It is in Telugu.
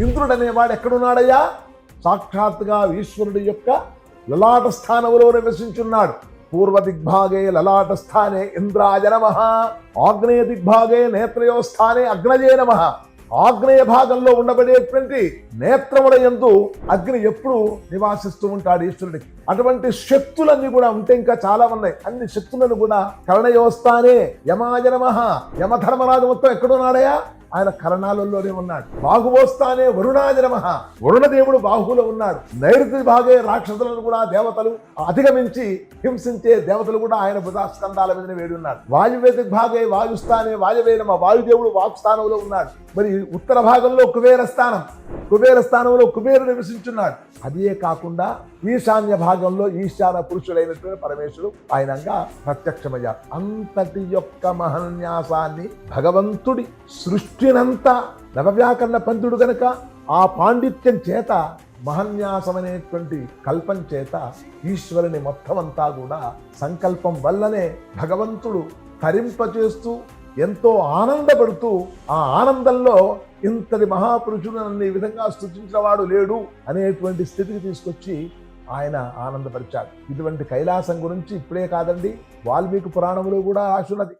ఇంద్రుడు అనేవాడు ఎక్కడున్నాడయ్యా? సాక్షాత్గా ఈశ్వరుడి యొక్క లలాట స్థానములో నివసించున్నాడు. పూర్వ దిగ్భాగే లలాట స్థానే ఇంద్రాయ నమ. ఆగ్నేయ దిగ్భాగే నేత్రయో స్థానే అగ్నజే నమ. ఆగ్నేయ భాగంలో ఉండబడేటువంటి నేత్రముల ఎందు అగ్ని ఎప్పుడు నివాసిస్తూ ఉంటాడు ఈశ్వరుడికి. అటువంటి శక్తులన్నీ కూడా ఉంటే ఇంకా చాలా ఉన్నాయి. అన్ని శక్తులను కూడా కరణయోస్తానే యమాయ నమ. యమధర్మరాజు మొత్తం ఎక్కడున్నాడయా ఆయన కరణాలలోనే ఉన్నాడు. బాహువోస్తానే వరుణాది నమ. వరుణదేవుడు బాహువులో ఉన్నాడు. నైరుతి భాగే రాక్షసులను కూడా దేవతలు అధిగమించి హింసించే దేవతలు కూడా ఆయన భుజాస్కంధాల మీద వేడి ఉన్నాడు వాయువేదిక భాగే వాయుస్థానే వాయువే నమ. వాయుదేవుడు వాక్స్థానంలో ఉన్నాడు. మరి ఉత్తర భాగంలో కుబేర స్థానం. కుబేర స్థానంలో కుబేరుడు నివసించున్నాడు. అదే కాకుండా ఈశాన్య భాగంలో ఈశాన పురుషుడైనటువంటి పరమేశ్వరుడు ఆయనంగా ప్రత్యక్షమయ్యారు అంతటి యొక్క మహన్యాసాన్ని భగవంతుడి సృష్టినంతా నవవ్యాకరణ పంతుడు గనక ఆ పాండిత్యం చేత మహన్యాసం అనేటువంటి కల్పం చేత ఈశ్వరుని మొత్తం అంతా కూడా సంకల్పం వల్లనే భగవంతుడు తరింపచేస్తూ ఎంతో ఆనందపడుతూ ఆ ఆనందంలో ఇంతటి మహాపురుషుడు నన్ను ఈ విధంగా స్థుతించినవాడు లేడు అనేటువంటి స్థితికి తీసుకొచ్చి ఆయన ఆనందపరిచాడు. ఇటువంటి కైలాసం గురించి ఇప్పుడే కాదండి వాల్మీకి పురాణంలో కూడా రాసున్నది